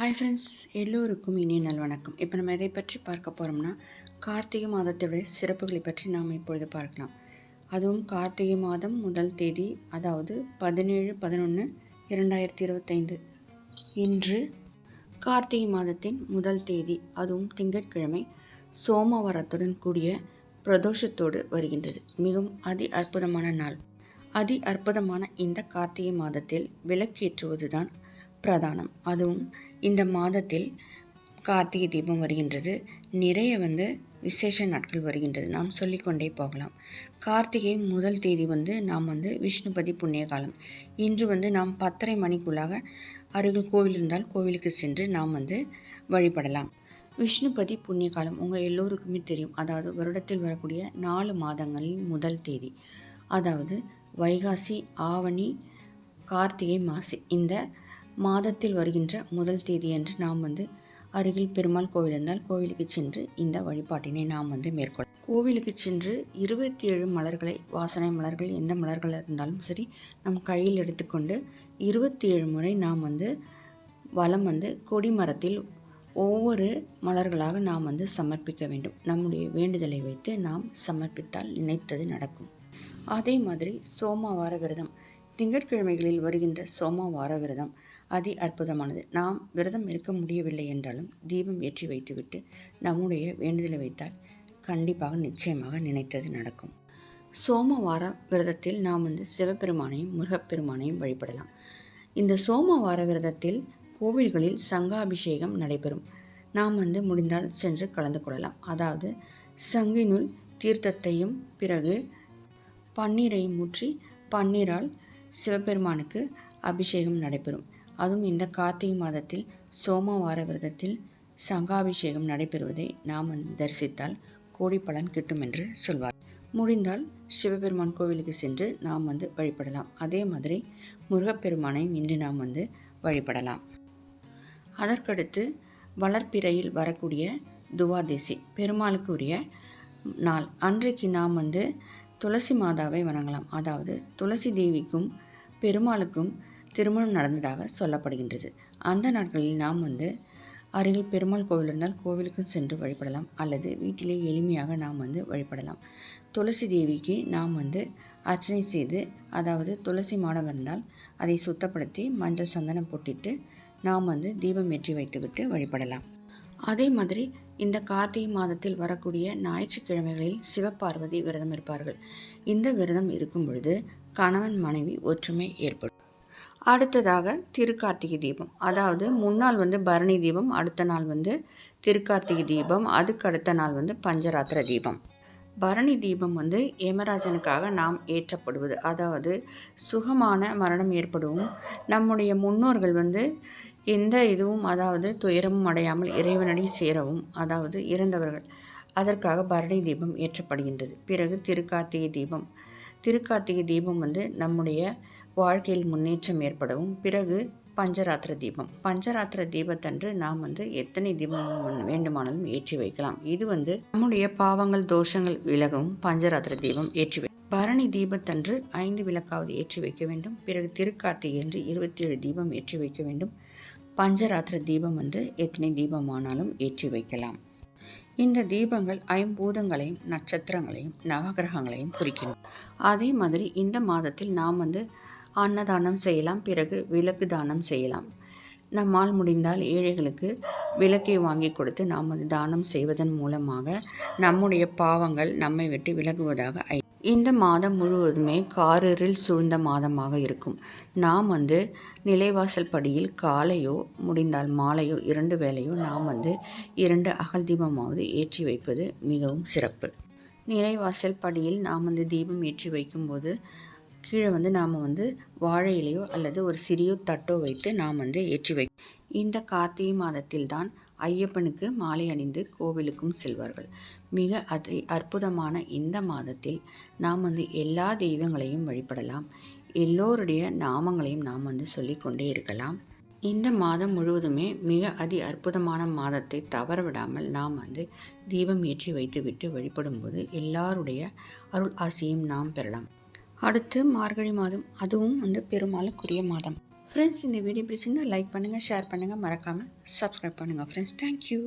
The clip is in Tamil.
ஹாய் ஃப்ரெண்ட்ஸ் எல்லோருக்கும் இனிய நல்வணக்கம். இப்போ நம்ம எதை பற்றி பார்க்க போகிறோம்னா கார்த்திகை மாதத்துடைய சிறப்புகளை பற்றி நாம் இப்பொழுது பார்க்கலாம். அதுவும் கார்த்திகை மாதம் முதல் தேதி அதாவது பதினேழு பதினொன்று இரண்டாயிரத்தி இருபத்தைந்து இன்று கார்த்திகை மாதத்தின் முதல் தேதி அதுவும் திங்கட்கிழமை சோமவாரத்துடன் கூடிய பிரதோஷத்தோடு வருகின்றது. மிகவும் அதி அற்புதமான நாள். அதி அற்புதமான இந்த கார்த்திகை மாதத்தில் விளக்கேற்றுவதுதான் பிரதானம். அதுவும் இந்த மாதத்தில் கார்த்திகை தீபம் வருகின்றது. நிறைய வந்து விசேஷ நாட்கள் வருகின்றது. நாம் சொல்லிக்கொண்டே போகலாம். கார்த்திகை முதல் தேதி வந்து நாம் வந்து விஷ்ணுபதி புண்ணிய காலம் இன்று வந்து நாம் பத்தரை மணிக்குள்ளாக அருகில் கோவில் இருந்தால் கோவிலுக்கு சென்று நாம் வந்து வழிபடலாம். விஷ்ணுபதி புண்ணிய காலம் உங்கள் எல்லோருக்குமே தெரியும். அதாவது வருடத்தில் வரக்கூடிய நாலு மாதங்களில் முதல் தேதி. அதாவது வைகாசி ஆவணி கார்த்திகை மாசி. இந்த மாதத்தில் வருகின்ற முதல் தேதியன்று நாம் வந்து அருகில் பெருமாள் கோவில் இருந்தால் கோவிலுக்கு சென்று இந்த வழிபாட்டினை நாம் வந்து மேற்கொள்ள கோவிலுக்கு சென்று இருபத்தி ஏழு மலர்களை வாசனை மலர்கள் எந்த மலர்கள் இருந்தாலும் சரி நம் கையில் எடுத்துக்கொண்டு இருபத்தி ஏழு முறை நாம் வந்து வலம் வந்து கொடி மரத்தில் ஒவ்வொரு மலர்களாக நாம் வந்து சமர்ப்பிக்க வேண்டும். நம்முடைய வேண்டுதலை வைத்து நாம் சமர்ப்பித்தால் நினைத்தது நடக்கும். அதே மாதிரி சோமவார விரதம். திங்கட்கிழமைகளில் வருகின்ற சோமவார விரதம். அதி அற்புதமானது. நாம் விரதம் இருக்க முடியவில்லை என்றாலும் தீபம் ஏற்றி வைத்துவிட்டு நம்முடைய வேண்டுதலை வைத்தால் கண்டிப்பாக நிச்சயமாக நினைத்தது நடக்கும். சோமவார விரதத்தில் நாம் வந்து சிவபெருமானையும் முருகப்பெருமானையும் வழிபடலாம். இந்த சோமவார விரதத்தில் கோவில்களில் சங்காபிஷேகம் நடைபெறும். நாம் வந்து முடிந்தால் சென்று கலந்து கொள்ளலாம். அதாவது சங்கினுள் தீர்த்தத்தையும் பிறகு பன்னீரையும் ஊற்றி பன்னீரால் சிவபெருமானுக்கு அபிஷேகம் நடைபெறும். அதுவும் இந்த கார்த்திகை மாதத்தில் சோமவார விரதத்தில் சங்காபிஷேகம் நடைபெறுவதை நாம் வந்து தரிசித்தால் கோடி பலன் கிட்டும் என்று சொல்வார். முடிந்தால் சிவபெருமான் கோவிலுக்கு சென்று நாம் வந்து வழிபடலாம். அதே மாதிரி முருகப்பெருமானையும் இன்று நாம் வந்து வழிபடலாம். அதற்கடுத்து வளர்ப்பிறையில் வரக்கூடிய துவாதேசி பெருமாளுக்கு உரிய நாள். அன்றைக்கு நாம் வந்து துளசி மாதாவை வணங்கலாம். அதாவது துளசி தேவிக்கும் பெருமாளுக்கும் திருமணம் நடந்ததாக சொல்லப்படுகின்றது. அந்த நாட்களில் நாம் வந்து அருகில் பெருமாள் கோவில் இருந்தால் கோவிலுக்கும் சென்று வழிபடலாம். அல்லது வீட்டிலே எளிமையாக நாம் வந்து வழிபடலாம். துளசி தேவிக்கு நாம் வந்து அர்ச்சனை செய்து அதாவது துளசி மாடம் இருந்தால் அதை சுத்தப்படுத்தி மஞ்சள் சந்தனம் போட்டிட்டு நாம் வந்து தீபம் ஏற்றி வைத்துவிட்டு வழிபடலாம். அதே மாதிரி இந்த கார்த்திகை மாதத்தில் வரக்கூடிய ஞாயிற்றுக்கிழமைகளில் சிவபார்வதி விரதம் இருப்பார்கள். இந்த விரதம் இருக்கும் பொழுது கணவன் மனைவி ஒற்றுமை ஏற்படும். அடுத்ததாக திருக்கார்த்திகை தீபம். அதாவது முன்னாள் வந்து பரணி தீபம் அடுத்த நாள் வந்து திருக்கார்த்திகை தீபம் அதுக்கு அடுத்த நாள் வந்து பஞ்சராத்திர தீபம். பரணி தீபம் வந்து ஏமராஜனுக்காக நாம் ஏற்றப்படுவது. அதாவது சுகமான மரணம் ஏற்படவும் நம்முடைய முன்னோர்கள் வந்து எந்த இதுவும் அதாவது துயரமும் அடையாமல் இறைவனடி சேரவும் அதாவது இறந்தவர்கள் அதற்காக பரணி தீபம் ஏற்றப்படுகின்றது. பிறகு திருக்கார்த்திகை தீபம். திருக்கார்த்திகை தீபம் வந்து நம்முடைய வாழ்க்கையில் முன்னேற்றம் ஏற்படவும் பிறகு பஞ்சராத்திர தீபம். பஞ்சராத்திர தீபத்தன்று நாம் வந்து எத்தனை தீபம் வேண்டுமானாலும் ஏற்றி வைக்கலாம். இது வந்து நம்முடைய பாவங்கள் தோஷங்கள் விலகவும் பஞ்சராத்திர தீபம் ஏற்றி வை. பரணி தீபத்தன்று ஐந்து விளக்காவது ஏற்றி வைக்க வேண்டும். பிறகு திருக்கார்த்திகை என்று இருபத்தி ஏழு தீபம் ஏற்றி வைக்க வேண்டும். பஞ்சராத்திர தீபம் என்று எத்தனை தீபமானாலும் ஏற்றி வைக்கலாம். இந்த தீபங்கள் ஐம்பூதங்களையும் நட்சத்திரங்களையும் நவகிரகங்களையும் குறிக்கின்றன. அதே மாதிரி இந்த மாதத்தில் நாம் வந்து அன்னதானம் செய்யலாம் பிறகு விளக்கு தானம் செய்யலாம். நம்மால் முடிந்தால் ஏழைகளுக்கு விளக்கை வாங்கி கொடுத்து நாம் அது தானம் செய்வதன் மூலமாக நம்முடைய பாவங்கள் நம்மை விட்டு விலகுவதாக ஐ. இந்த மாதம் முழுவதுமே காரரில் சூழ்ந்த மாதமாக இருக்கும். நாம் வந்து நிலைவாசல் படியில் காலையோ முடிந்தால் மாலையோ இரண்டு வேளையோ நாம் வந்து இரண்டு அகல் தீபமாவது ஏற்றி வைப்பது மிகவும் சிறப்பு. நிலைவாசல் படியில் நாம் வந்து தீபம் ஏற்றி வைக்கும்போது கீழே வந்து நாம் வந்து வாழை இலையோ அல்லது ஒரு சிறிய தட்டோ வைத்து நாம் வந்து ஏற்றி வை இந்த கார்த்திகை மாதத்தில் தான் ஐயப்பனுக்கு மாலை அணிந்து கோவிலுக்கும் செல்வார்கள். மிக அதி அற்புதமான இந்த மாதத்தில் நாம் வந்து எல்லா தெய்வங்களையும் வழிபடலாம். எல்லோருடைய நாமங்களையும் நாம் வந்து சொல்லிக்கொண்டே இருக்கலாம். இந்த மாதம் முழுவதுமே மிக அதி அற்புதமான மாதத்தை தவறவிடாமல் நாம் வந்து தீபம் ஏற்றி வைத்துவிட்டு வழிபடும்போது எல்லாருடைய அருள் ஆசையும் நாம் பெறலாம். அடுத்து மார்கழி மாதம் அதுவும் வந்து பெருமாளுக்குரிய மாதம். ஃப்ரெண்ட்ஸ் இந்த வீடியோ பிடிச்சிருந்தா லைக் பண்ணுங்கள் ஷேர் பண்ணுங்கள் மறக்காமல் சப்ஸ்கிரைப் பண்ணுங்கள் ஃப்ரெண்ட்ஸ் தேங்க்யூ